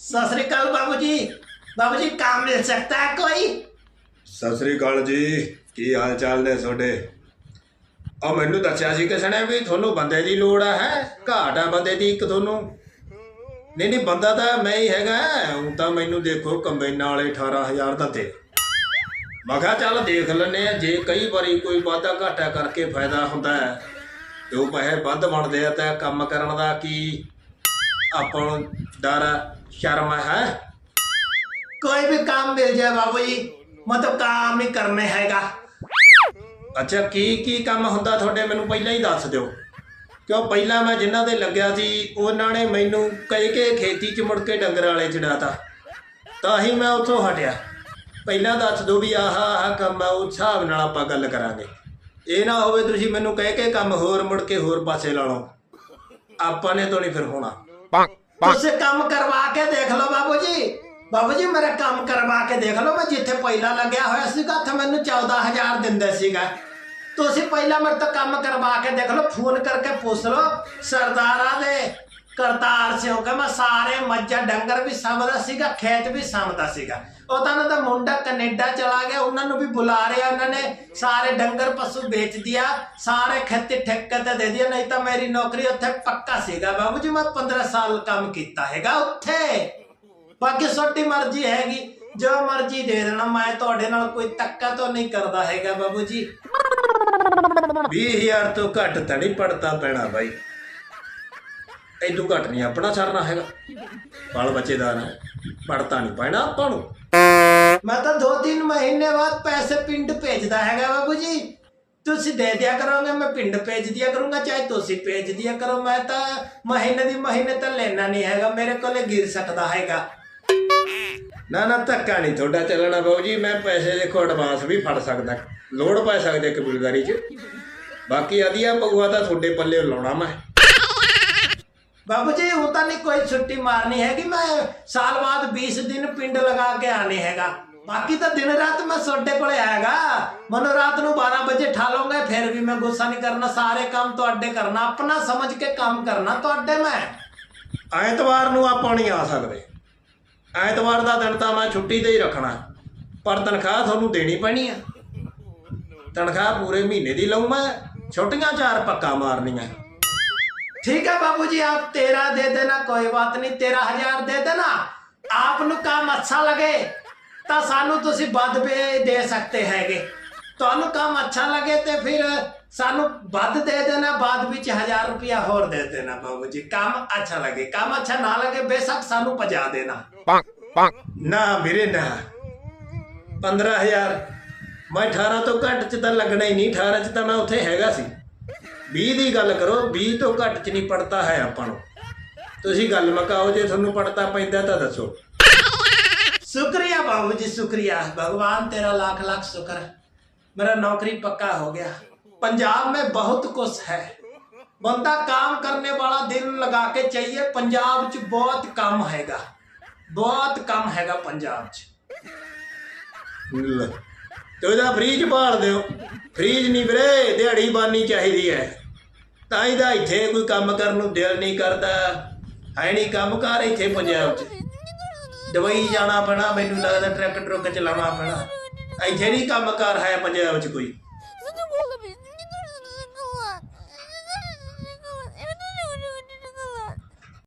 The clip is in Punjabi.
ਸਤਿ ਸ੍ਰੀ ਅਕਾਲ ਬਾਬੂ ਜੀ। ਬਾਬੂ ਜੀ, ਕੰਮ ਮਿਲ ਸਕਦਾ ਕੋਈ? ਸਤਿ ਸ੍ਰੀ ਅਕਾਲ ਜੀ। ਕੀ ਹਾਲ ਚਾਲ ਨੇ ਤੁਹਾਡੇ? ਆ ਮੈਨੂੰ ਦੱਸਿਆ ਸੀ ਕਿਸੇ ਨੇ ਵੀ ਤੁਹਾਨੂੰ ਬੰਦੇ ਦੀ ਲੋੜ ਹੈ? ਘਾਟ ਆ ਬੰਦੇ ਦੀ ਇੱਕ ਤੁਹਾਨੂੰ। ਨਹੀਂ ਨਹੀਂ, ਬੰਦਾ ਤਾਂ ਮੈਂ ਹੀ ਹੈਗਾ ਹੁਣ ਤਾਂ ਮੈਨੂੰ ਦੇਖੋ ਕੰਬਾਈਨਾਂ ਵਾਲੇ 18000 ਦਾ ਦੇ। ਮੈਂ ਚੱਲ ਦੇਖ ਲੈਨੇ ਆ ਜੇ ਕਈ ਵਾਰੀ ਕੋਈ ਵਾਧਾ ਘਾਟਾ ਕਰਕੇ ਫਾਇਦਾ ਹੁੰਦਾ ਹੈ, ਤੇ ਉਹ ਪੈਸੇ ਵੱਧ ਬਣਦੇ ਆ ਤਾਂ ਕੰਮ ਕਰਨ ਦਾ ਕੀ ਆਪਾਂ ਨੂੰ ਡਰ ਆ, ਸ਼ਰਮ ਹੈ कोई भी काम मिल जाए बाबू जी मतलब काम ही करने हैगा ਅੱਛਾ ਕੀ ਕੀ ਕੰਮ ਹੁੰਦਾ ਤੁਹਾਡੇ ਮੈਨੂੰ ਪਹਿਲਾਂ ਹੀ ਦੱਸ ਦਿਓ ਕਿਉਂ ਪਹਿਲਾਂ ਮੈਂ ਜਿਨ੍ਹਾਂ ਦੇ ਲੱਗਿਆ ਸੀ ਉਹਨਾਂ ਨੇ ਮੈਨੂੰ ਕਹਿ ਕੇ ਖੇਤੀ 'ਚ ਮੁੜ ਕੇ ਡੰਗਰ ਵਾਲੇ ਚੜਾਤਾ ਤਾਂ ਹੀ ਮੈਂ ਉੱਥੋਂ ਹਟਿਆ ਪਹਿਲਾਂ ਦੱਸ ਦਿਓ ਵੀ ਆਹ ਆਹ ਕੰਮ ਆ ਉਸ ਹਿਸਾਬ ਨਾਲ ਆਪਾਂ ਗੱਲ ਕਰਾਂਗੇ ਇਹ ਨਾ ਹੋਵੇ ਤੁਸੀਂ ਮੈਨੂੰ ਕਹਿ ਕੇ ਕੰਮ ਹੋਰ ਮੁੜ ਕੇ ਹੋਰ ਪਾਸੇ ਲਾ ਲਓ ਆਪਾਂ ਨੇ ਤੋਂ ਨਹੀਂ ਫਿਰ ਹੋਣਾ ਤੁਸੀਂ ਕੰਮ ਕਰਵਾ ਕੇ ਦੇਖ ਲਓ ਬਾਬੂ ਜੀ। ਬਾਬੂ ਜੀ, ਮੇਰਾ ਕੰਮ ਕਰਵਾ ਕੇ ਦੇਖ ਲਓ। ਮੈਂ ਜਿੱਥੇ ਪਹਿਲਾਂ ਲੱਗਿਆ ਹੋਇਆ ਸੀਗਾ, ਉੱਥੇ ਮੈਨੂੰ 14000 ਦਿੰਦੇ ਸੀਗਾ। ਤੁਸੀਂ ਪਹਿਲਾਂ ਮੇਰੇ ਤੋਂ ਕੰਮ ਕਰਵਾ ਕੇ ਦੇਖ ਲਓ। ਫੋਨ ਕਰਕੇ ਪੁੱਛ ਲਓ। ਸਰਦਾਰਾਂ ਦੇ ਕਰਤਾਰ ਸਿੰਘ ਕਿ ਮੈਂ ਸਾਰੇ ਮੱਝਾਂ, ਡੰਗਰ ਵੀ ਸਾਂਭਦਾ ਸੀਗਾ, ਖੇਤ ਵੀ ਸਾਂਭਦਾ ਸੀਗਾ। ਉਹ ਤਾਂ ਉਹਨਾਂ ਦਾ ਮੁੰਡਾ ਕੈਨੇਡਾ ਚਲਾ ਗਿਆ, ਉਹਨਾਂ ਨੂੰ ਵੀ ਬੁਲਾ ਰਿਹਾ, ਉਹਨਾਂ ਨੇ ਸਾਰੇ ਡੰਗਰ ਪਸ਼ੂ ਵੇਚ ਦਿਆ, ਸਾਰੇ ਖੇਤੀ ਠੇਕੇ ਤੇ ਦੇ ਦਿਆ, ਨਹੀਂ ਤਾਂ ਮੇਰੀ ਨੌਕਰੀ ਉੱਥੇ ਪੱਕਾ ਸੀਗਾ। ਬਾਬੂ ਜੀ, ਮੈਂ 15 ਸਾਲ ਕੰਮ ਕੀਤਾ ਹੈਗਾ ਉੱਥੇ। ਬਾਕੀ ਤੁਹਾਡੀ ਮਰਜ਼ੀ ਹੈਗੀ, ਜੋ ਮਰਜ਼ੀ ਦੇ ਦੇਣਾ, ਮੈਂ ਤੁਹਾਡੇ ਨਾਲ ਕੋਈ ਤੱਕਾ ਤਾਂ ਨਹੀਂ ਕਰਦਾ ਹੈਗਾ ਬਾਬੂ ਜੀ। 20000 ਤੋਂ ਘੱਟ ਤਾਂ ਨਹੀਂ ਪੜਤਾ ਪੈਣਾ ਬਾਈ। ਐਦੋਂ ਘੱਟ ਨਹੀਂ ਆਪਣਾ ਸਰਨਾ ਹੈਗਾ। ਬਾਲ ਬੱਚੇਦਾਰ ਹੈ ਪੜਤਾ ਨਹੀਂ ਪੈਣਾ ਆਪਾਂ ਨੂੰ। ਮੈਂ ਤਾਂ 2-3 ਮਹੀਨੇ ਬਾਅਦ ਪੈਸੇ ਪਿੰਡ ਭੇਜਦਾ ਹੈਗਾ ਬਾਬੂ ਜੀ। ਤੁਸੀਂ ਦੇ ਦਿਆ ਕਰੋਗੇ ਮੈਂ ਪਿੰਡ ਭੇਜ ਦਿਆ ਕਰੂੰਗਾ ਚਾਹੇ ਤੁਸੀਂ ਭੇਜ ਦਿਆ ਕਰੋ। ਮੈਂ ਤਾਂ ਮਹੀਨੇ ਦੀ ਮਹੀਨੇ ਤਾਂ ਲੈਣਾ ਨਹੀਂ ਹੈਗਾ ਮੇਰੇ ਕੋਲੇ ਗਿਰ ਸਕਦਾ ਹੈਗਾ। ਨਾ ਨਾ ਧੱਕਾ ਨਹੀਂ ਤੁਹਾਡਾ ਚੱਲਣਾ ਬਾਊ ਜੀ। ਮੈਂ ਪੈਸੇ ਦੇਖੋ ਐਡਵਾਂਸ ਵੀ ਫੜ ਸਕਦਾ। ਲੋੜ ਪੈ ਸਕਦੇ ਕਬੀਲਦਾਰੀ 'ਚ। ਬਾਕੀ ਅਧੀਆ ਪਗੂਆ ਤਾਂ ਤੁਹਾਡੇ ਪੱਲੇ ਲਾਉਣਾ ਮੈਂ। ਬਾਬੂ ਜੀ ਉਹ ਤਾਂ ਨਹੀਂ ਕੋਈ ਛੁੱਟੀ ਮਾਰਨੀ ਹੈਗੀ, ਮੈਂ ਸਾਲ ਬਾਅਦ 20 ਦਿਨ ਪਿੰਡ ਲਗਾ ਕੇ ਆਣੇ ਹੈਗਾ। ਬਾਕੀ ਤਾਂ ਦਿਨ ਰਾਤ ਮੈਂ ਤੁਹਾਡੇ ਕੋਲੇ ਆਏਗਾ ਮਨੋ ਰਾਤ ਨੂੰ 12 ਵਜੇ ਠਾ ਲਵਾਂਗਾ ਫਿਰ ਵੀ ਮੈਂ ਗੁੱਸਾ ਨਹੀਂ ਕਰਨਾ। ਸਾਰੇ ਕੰਮ ਤੁਹਾਡੇ ਕਰਨਾ, ਆਪਣਾ ਸਮਝ ਕੇ ਕੰਮ ਕਰਨਾ ਤੁਹਾਡੇ ਮੈਂ। ਐਤਵਾਰ ਨੂੰ ਆਪਾਂ ਨਹੀਂ ਆ ਸਕਦੇ। ਐਤਵਾਰ ਦਾ ਦਿਨ ਤਾਂ ਮੈਂ ਛੁੱਟੀ ਤੇ ਹੀ ਰੱਖਣਾ। ਪਰ ਤਨਖਾਹ ਤੁਹਾਨੂੰ ਦੇਣੀ ਪੈਣੀ ਆ। ਤਨਖਾਹ ਪੂਰੇ ਮਹੀਨੇ ਦੀ ਲਊ ਮੈਂ। ਛੁੱਟੀਆਂ ਚਾਰ ਪੱਕਾ ਮਾਰਨੀਆਂ। ठीक है बाबू जी आप तेरह दे देना कोई बात नहीं तेरह हजार दे देना आपनु काम अच्छा लगे ਤਾਂ ਸਾਨੂੰ ਤੁਸੀਂ ਵੱਧ ਵੀ ਦੇ ਸਕਦੇ ਹੈਗੇ ਤੁਹਾਨੂੰ ਕੰਮ ਅੱਛਾ ਲੱਗੇ ਤੇ ਫਿਰ ਸਾਨੂੰ ਵੱਧ ਦੇ ਦੇਣਾ ਬਾਅਦ ਵਿੱਚ 1000 ਰੁਪਇਆ ਹੋਰ ਦੇ ਦੇਣਾ ਬਾਬੂ ਜੀ ਕੰਮ ਅੱਛਾ ਲੱਗੇ ਕੰਮ ਅੱਛਾ ਨਾ ਲੱਗੇ ਬੇਸ਼ੱਕ ਸਾਨੂੰ ਪਜਾ ਦੇਣਾ ਨਾ ਵੀਰੇ ਨਾ 15000 ਮੈਂ 18 ਤੋਂ ਘੱਟ ਚ ਤਾਂ ਲੱਗਣਾ ਹੀ ਨਹੀਂ 18 ਚ ਤਾਂ ਮੈਂ ਉੱਥੇ ਹੈਗਾ ਸੀ 20 ਦੀ ਗੱਲ ਕਰੋ 20 ਤੋਂ ਘੱਟ ਚ ਨਹੀਂ ਪੜਤਾ ਹੈ ਆਪਾਂ ਨੂੰ ਤੁਸੀਂ ਗੱਲ ਮਕਾਓ ਜੇ ਤੁਹਾਨੂੰ ਪੜਤਾ ਪੈਂਦਾ ਤਾਂ ਦੱਸੋ शुक्रिया बाबू जी शुक्रिया भगवान तेरा लाख लाख शुक्र मेरा नौकरी पक्का हो गया पंजाब में बहुत कुछ है बंदा काम करने वाला दिल लगा के चाहिए पंजाब च बहुत कम हैगा बहुत कम हैगा पंजाब च ਲੈ। ਤੇ ਉਹਦਾ ਫ੍ਰੀਜ ਭਾਲ ਦਿਓ ਫ੍ਰੀਜ ਨਹੀਂ ਵੀਰੇ ਦਿਹਾੜੀ ਬਾਨੀ ਚਾਹੀਦੀ ਹੈ ਤਾਂ ਇਹਦਾ ਇੱਥੇ ਕੋਈ ਕੰਮ ਕਰਨ ਨੂੰ ਦਿਲ ਨਹੀਂ ਕਰਦਾ। ਹੈ ਨਹੀਂ ਕੰਮ ਕਰ ਇੱਥੇ ਪੰਜਾਬ 'ਚ। ਦਵਾਈ ਜਾਣਾ ਪੈਣਾ, ਮੈਨੂੰ ਲੱਗਦਾ ਟਰੱਕ ਟਰੁੱਕ ਚਲਾਉਣਾ ਪੈਣਾ। ਇੱਥੇ ਨਹੀਂ ਕੰਮ ਕਰ ਹੈ ਪੰਜਾਬ 'ਚ ਕੋਈ।